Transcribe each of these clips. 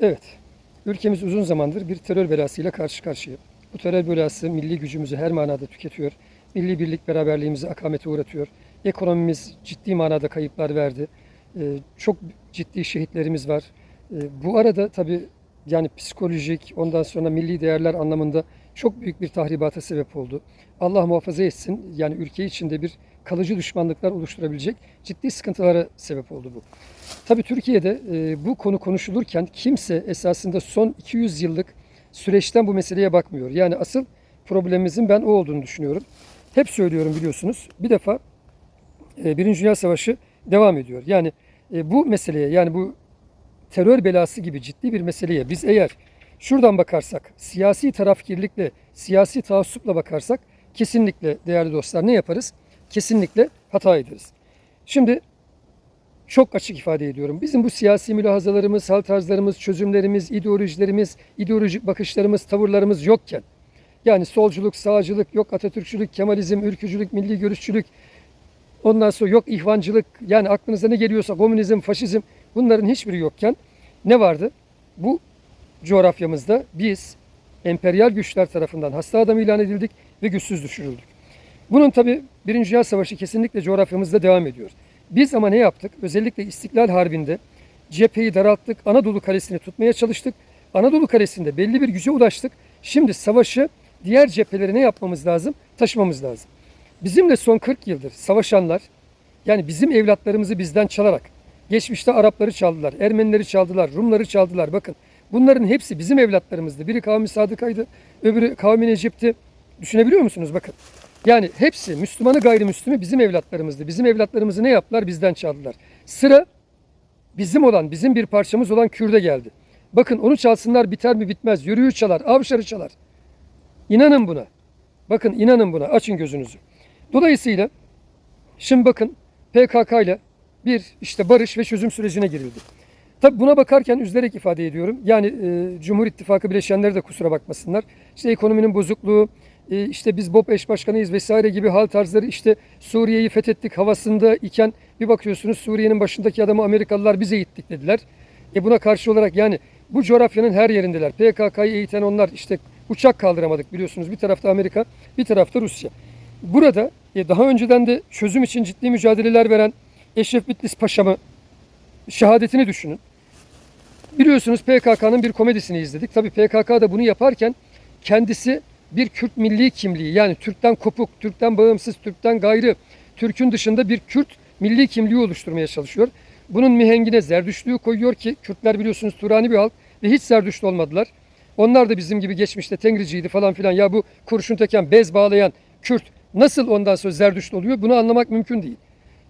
Evet, ülkemiz uzun zamandır bir terör belasıyla karşı karşıya. Bu terör belası milli gücümüzü her manada tüketiyor. Milli birlik beraberliğimizi akamete uğratıyor. Ekonomimiz ciddi manada kayıplar verdi. Ee, çok ciddi şehitlerimiz var. Ee, bu arada tabii yani psikolojik ondan sonra milli değerler anlamında çok büyük bir tahribata sebep oldu. Allah muhafaza etsin yani ülke içinde bir kalıcı düşmanlıklar oluşturabilecek ciddi sıkıntılara sebep oldu bu. Tabii Türkiye'de e, bu konu konuşulurken kimse esasında son 200 yıllık süreçten bu meseleye bakmıyor. Yani asıl problemimizin ben o olduğunu düşünüyorum. Hep söylüyorum biliyorsunuz. Bir defa e, Birinci Dünya Savaşı devam ediyor. Yani e, bu meseleye yani bu terör belası gibi ciddi bir meseleye biz eğer şuradan bakarsak, siyasi tarafkirlikle, siyasi taassupla bakarsak kesinlikle değerli dostlar ne yaparız? Kesinlikle hata ederiz. Şimdi çok açık ifade ediyorum. Bizim bu siyasi mülahazalarımız, hal tarzlarımız, çözümlerimiz, ideolojilerimiz, ideolojik bakışlarımız, tavırlarımız yokken yani solculuk, sağcılık, yok Atatürkçülük, Kemalizm, ülkücülük, milli görüşçülük, ondan sonra yok ihvancılık, yani aklınıza ne geliyorsa komünizm, faşizm bunların hiçbiri yokken ne vardı? Bu coğrafyamızda biz emperyal güçler tarafından hasta adam ilan edildik ve güçsüz düşürüldük. Bunun tabi Birinci Dünya Savaşı kesinlikle coğrafyamızda devam ediyor. Biz ama ne yaptık? Özellikle İstiklal Harbi'nde cepheyi daralttık, Anadolu Kalesi'ni tutmaya çalıştık. Anadolu Kalesi'nde belli bir güce ulaştık. Şimdi savaşı diğer cephelere ne yapmamız lazım? Taşımamız lazım. Bizimle son 40 yıldır savaşanlar, yani bizim evlatlarımızı bizden çalarak, geçmişte Arapları çaldılar, Ermenileri çaldılar, Rumları çaldılar. Bakın bunların hepsi bizim evlatlarımızdı. Biri kavmi Sadıka'ydı, öbürü kavmi Necip'ti. Düşünebiliyor musunuz? Bakın. Yani hepsi Müslümanı gayrimüslimi bizim evlatlarımızdı. Bizim evlatlarımızı ne yaptılar? Bizden çaldılar. Sıra bizim olan, bizim bir parçamız olan Kürt'e geldi. Bakın onu çalsınlar biter mi bitmez. Yürüyü çalar, avşarı çalar. İnanın buna. Bakın inanın buna. Açın gözünüzü. Dolayısıyla şimdi bakın PKK ile bir işte barış ve çözüm sürecine girildi. Tabi buna bakarken üzülerek ifade ediyorum. Yani e, Cumhur İttifakı bileşenleri de kusura bakmasınlar. İşte ekonominin bozukluğu, e, işte biz BOP eş başkanıyız vesaire gibi hal tarzları işte Suriye'yi fethettik havasında iken bir bakıyorsunuz Suriye'nin başındaki adamı Amerikalılar bize ittik dediler. E buna karşı olarak yani bu coğrafyanın her yerindeler. PKK'yı eğiten onlar işte uçak kaldıramadık biliyorsunuz. Bir tarafta Amerika, bir tarafta Rusya. Burada e, daha önceden de çözüm için ciddi mücadeleler veren Eşref Bitlis Paşa'mı şehadetini düşünün. Biliyorsunuz PKK'nın bir komedisini izledik. Tabii PKK da bunu yaparken kendisi bir Kürt milli kimliği yani Türk'ten kopuk, Türk'ten bağımsız, Türk'ten gayrı, Türk'ün dışında bir Kürt milli kimliği oluşturmaya çalışıyor. Bunun mihengine Zerdüştlüğü koyuyor ki Kürtler biliyorsunuz Turani bir halk ve hiç Zerdüştlü olmadılar. Onlar da bizim gibi geçmişte Tengriciydi falan filan. Ya bu kurşun teken, bez bağlayan Kürt nasıl ondan sonra Zerdüştlü oluyor bunu anlamak mümkün değil.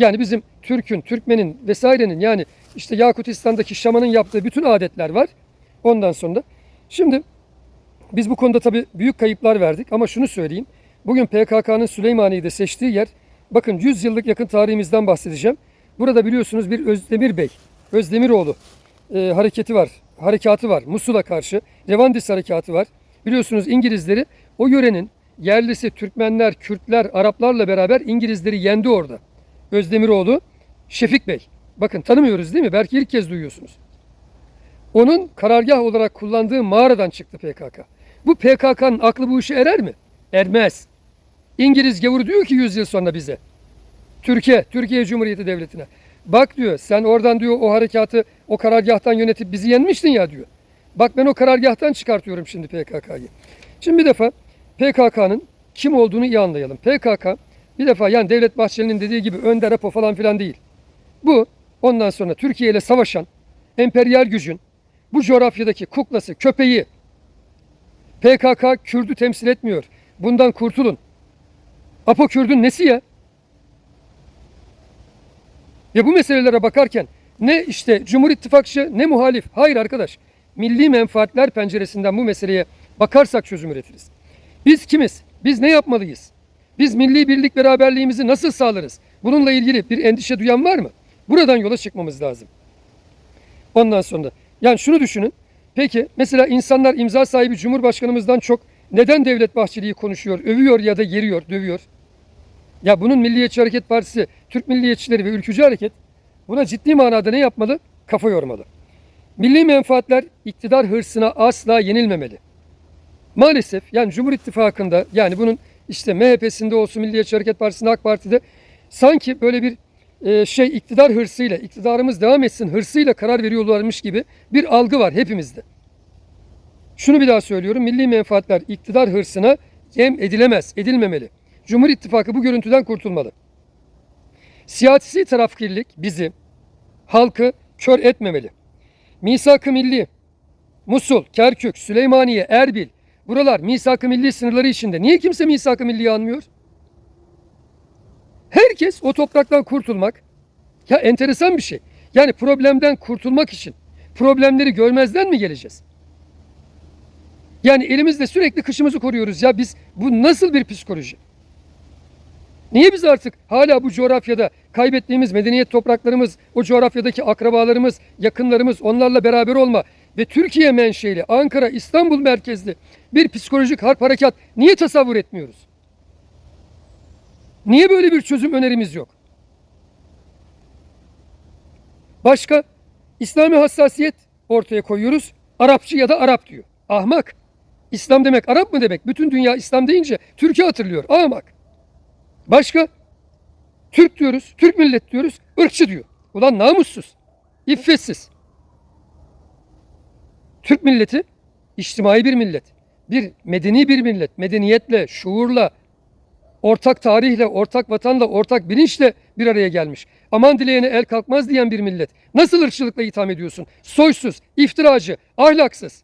Yani bizim Türk'ün, Türkmen'in vesairenin yani işte Yakutistan'daki şamanın yaptığı bütün adetler var. Ondan sonra şimdi biz bu konuda tabii büyük kayıplar verdik ama şunu söyleyeyim. Bugün PKK'nın Süleymaniye'de seçtiği yer bakın 100 yıllık yakın tarihimizden bahsedeceğim. Burada biliyorsunuz bir Özdemir Bey, Özdemiroğlu e, hareketi var, harekatı var. Musul'a karşı Revandis harekatı var. Biliyorsunuz İngilizleri o yörenin yerlisi Türkmenler, Kürtler, Araplarla beraber İngilizleri yendi orada. Özdemiroğlu, Şefik Bey. Bakın tanımıyoruz değil mi? Belki ilk kez duyuyorsunuz. Onun karargah olarak kullandığı mağaradan çıktı PKK. Bu PKK'nın aklı bu işe erer mi? Ermez. İngiliz gavuru diyor ki 100 yıl sonra bize. Türkiye, Türkiye Cumhuriyeti Devleti'ne. Bak diyor sen oradan diyor o harekatı o karargahtan yönetip bizi yenmiştin ya diyor. Bak ben o karargahtan çıkartıyorum şimdi PKK'yı. Şimdi bir defa PKK'nın kim olduğunu iyi anlayalım. PKK bir defa yani Devlet Bahçeli'nin dediği gibi Önder Apo falan filan değil. Bu ondan sonra Türkiye ile savaşan emperyal gücün bu coğrafyadaki kuklası, köpeği PKK Kürdü temsil etmiyor. Bundan kurtulun. Apo Kürdün nesi ya? Ve bu meselelere bakarken ne işte Cumhur İttifakçı ne muhalif. Hayır arkadaş. Milli menfaatler penceresinden bu meseleye bakarsak çözüm üretiriz. Biz kimiz? Biz ne yapmalıyız? Biz milli birlik beraberliğimizi nasıl sağlarız? Bununla ilgili bir endişe duyan var mı? Buradan yola çıkmamız lazım. Ondan sonra yani şunu düşünün. Peki mesela insanlar imza sahibi Cumhurbaşkanımızdan çok neden Devlet Bahçeli'yi konuşuyor, övüyor ya da yeriyor, dövüyor? Ya bunun Milliyetçi Hareket Partisi, Türk Milliyetçileri ve Ülkücü Hareket buna ciddi manada ne yapmalı? Kafa yormalı. Milli menfaatler iktidar hırsına asla yenilmemeli. Maalesef yani Cumhur İttifakı'nda yani bunun işte MHP'sinde olsun Milliyetçi Hareket Partisi'nde AK Parti'de sanki böyle bir e, şey iktidar hırsıyla iktidarımız devam etsin hırsıyla karar veriyorlarmış gibi bir algı var hepimizde. Şunu bir daha söylüyorum. Milli menfaatler iktidar hırsına yem edilemez, edilmemeli. Cumhur İttifakı bu görüntüden kurtulmalı. Siyasi tarafkirlik bizi, halkı kör etmemeli. Misak-ı Milli, Musul, Kerkük, Süleymaniye, Erbil, buralar misak-ı milli sınırları içinde. Niye kimse misak-ı milliyi anmıyor? Herkes o topraktan kurtulmak, ya enteresan bir şey. Yani problemden kurtulmak için problemleri görmezden mi geleceğiz? Yani elimizde sürekli kışımızı koruyoruz ya biz bu nasıl bir psikoloji? Niye biz artık hala bu coğrafyada kaybettiğimiz medeniyet topraklarımız, o coğrafyadaki akrabalarımız, yakınlarımız, onlarla beraber olma ve Türkiye menşeli, Ankara, İstanbul merkezli bir psikolojik harp harekat niye tasavvur etmiyoruz? Niye böyle bir çözüm önerimiz yok? Başka İslami hassasiyet ortaya koyuyoruz. Arapçı ya da Arap diyor. Ahmak. İslam demek Arap mı demek? Bütün dünya İslam deyince Türkiye hatırlıyor. Ahmak. Başka? Türk diyoruz, Türk millet diyoruz, ırkçı diyor. Ulan namussuz, iffetsiz. Türk milleti içtimai bir millet. Bir medeni bir millet. Medeniyetle, şuurla, ortak tarihle, ortak vatanla, ortak bilinçle bir araya gelmiş. Aman dileyene el kalkmaz diyen bir millet. Nasıl ırkçılıkla itham ediyorsun? Soysuz, iftiracı, ahlaksız.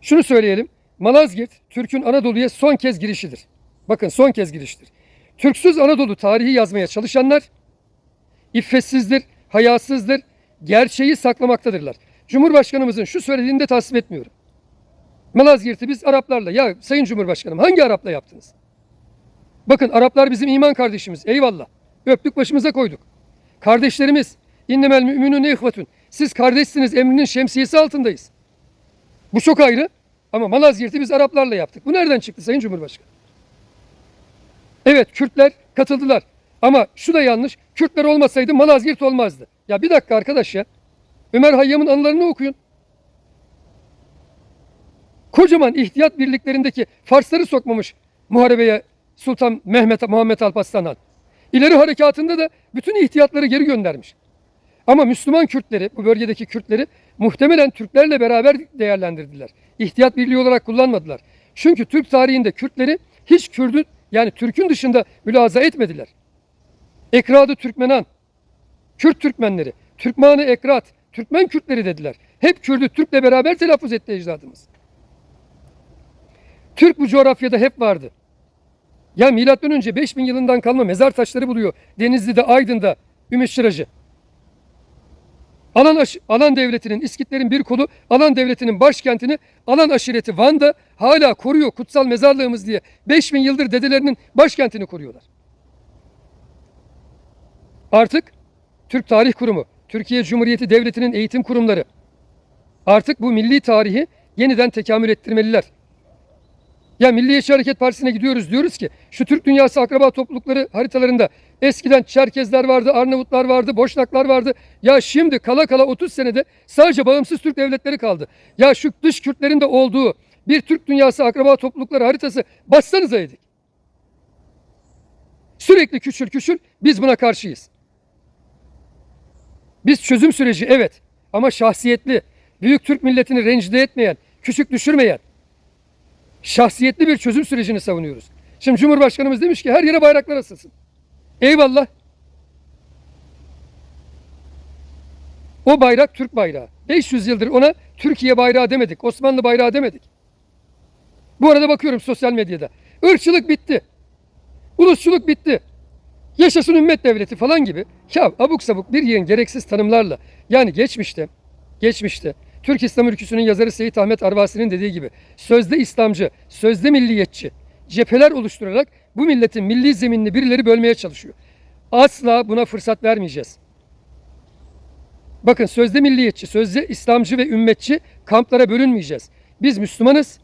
Şunu söyleyelim. Malazgirt, Türk'ün Anadolu'ya son kez girişidir. Bakın son kez giriştir. Türksüz Anadolu tarihi yazmaya çalışanlar iffetsizdir, hayasızdır, gerçeği saklamaktadırlar. Cumhurbaşkanımızın şu söylediğini de tasvip etmiyorum. Malazgirt'i biz Araplarla, ya Sayın Cumhurbaşkanım hangi Arapla yaptınız? Bakın Araplar bizim iman kardeşimiz, eyvallah. Öptük başımıza koyduk. Kardeşlerimiz, innemel müminun ihvetun. Siz kardeşsiniz emrinin şemsiyesi altındayız. Bu çok ayrı. Ama Malazgirt'i biz Araplarla yaptık. Bu nereden çıktı Sayın Cumhurbaşkanı? Evet Kürtler katıldılar. Ama şu da yanlış. Kürtler olmasaydı Malazgirt olmazdı. Ya bir dakika arkadaş ya. Ömer Hayyam'ın anılarını okuyun. Kocaman ihtiyat birliklerindeki Farsları sokmamış muharebeye Sultan Mehmet Muhammed Alparslan Han. İleri harekatında da bütün ihtiyatları geri göndermiş. Ama Müslüman Kürtleri, bu bölgedeki Kürtleri muhtemelen Türklerle beraber değerlendirdiler. İhtiyat birliği olarak kullanmadılar. Çünkü Türk tarihinde Kürtleri hiç Kürdün yani Türk'ün dışında mülaza etmediler. Ekradı Türkmenan, Kürt Türkmenleri, Türkmanı Ekrat, Türkmen Kürtleri dediler. Hep Kürdü Türk'le beraber telaffuz etti ecdadımız. Türk bu coğrafyada hep vardı. Ya milattan önce 5000 yılından kalma mezar taşları buluyor. Denizli'de, Aydın'da, Ümit Şıracı. Alan, Alan devletinin, İskitlerin bir kolu Alan devletinin başkentini Alan aşireti Van'da hala koruyor kutsal mezarlığımız diye. 5000 yıldır dedelerinin başkentini koruyorlar. Artık Türk Tarih Kurumu, Türkiye Cumhuriyeti Devleti'nin eğitim kurumları artık bu milli tarihi yeniden tekamül ettirmeliler. Ya Milliyetçi Hareket Partisi'ne gidiyoruz diyoruz ki şu Türk Dünyası akraba toplulukları haritalarında eskiden Çerkezler vardı, Arnavutlar vardı, Boşnaklar vardı. Ya şimdi kala kala 30 senede sadece bağımsız Türk devletleri kaldı. Ya şu dış Kürtlerin de olduğu bir Türk Dünyası akraba toplulukları haritası bassanıza yedik. Sürekli küçül küçül biz buna karşıyız. Biz çözüm süreci evet ama şahsiyetli, büyük Türk milletini rencide etmeyen, küçük düşürmeyen, şahsiyetli bir çözüm sürecini savunuyoruz. Şimdi Cumhurbaşkanımız demiş ki her yere bayraklar asılsın. Eyvallah. O bayrak Türk bayrağı. 500 yıldır ona Türkiye bayrağı demedik, Osmanlı bayrağı demedik. Bu arada bakıyorum sosyal medyada. Irkçılık bitti. Ulusçuluk bitti. Yaşasın ümmet devleti falan gibi. Ya abuk sabuk bir yığın gereksiz tanımlarla. Yani geçmişte, geçmişte Türk İslam ülküsünün yazarı Seyit Ahmet Arvasi'nin dediği gibi sözde İslamcı, sözde milliyetçi cepheler oluşturarak bu milletin milli zeminini birileri bölmeye çalışıyor. Asla buna fırsat vermeyeceğiz. Bakın sözde milliyetçi, sözde İslamcı ve ümmetçi kamplara bölünmeyeceğiz. Biz Müslümanız.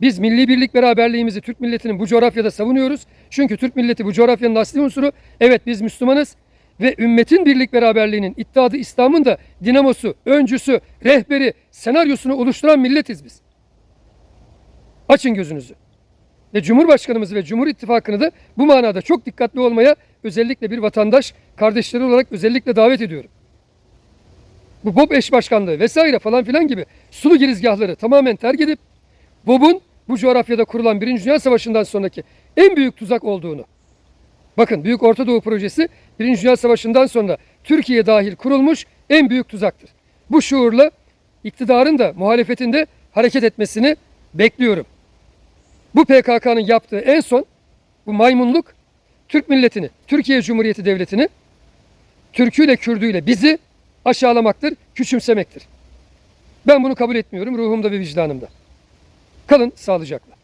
Biz milli birlik beraberliğimizi Türk milletinin bu coğrafyada savunuyoruz. Çünkü Türk milleti bu coğrafyanın asli unsuru. Evet biz Müslümanız ve ümmetin birlik beraberliğinin, İttihadı İslam'ın da dinamosu, öncüsü, rehberi, senaryosunu oluşturan milletiz biz. Açın gözünüzü. Ve Cumhurbaşkanımızı ve Cumhur İttifakı'nı da bu manada çok dikkatli olmaya özellikle bir vatandaş kardeşleri olarak özellikle davet ediyorum. Bu BOB eş başkanlığı vesaire falan filan gibi sulu girizgahları tamamen terk edip BOB'un bu coğrafyada kurulan Birinci Dünya Savaşı'ndan sonraki en büyük tuzak olduğunu Bakın Büyük Orta Doğu Projesi Birinci Dünya Savaşı'ndan sonra Türkiye dahil kurulmuş en büyük tuzaktır. Bu şuurla iktidarın da muhalefetin de hareket etmesini bekliyorum. Bu PKK'nın yaptığı en son bu maymunluk Türk milletini, Türkiye Cumhuriyeti Devleti'ni Türküyle Kürdüyle bizi aşağılamaktır, küçümsemektir. Ben bunu kabul etmiyorum ruhumda ve vicdanımda. Kalın sağlıcakla.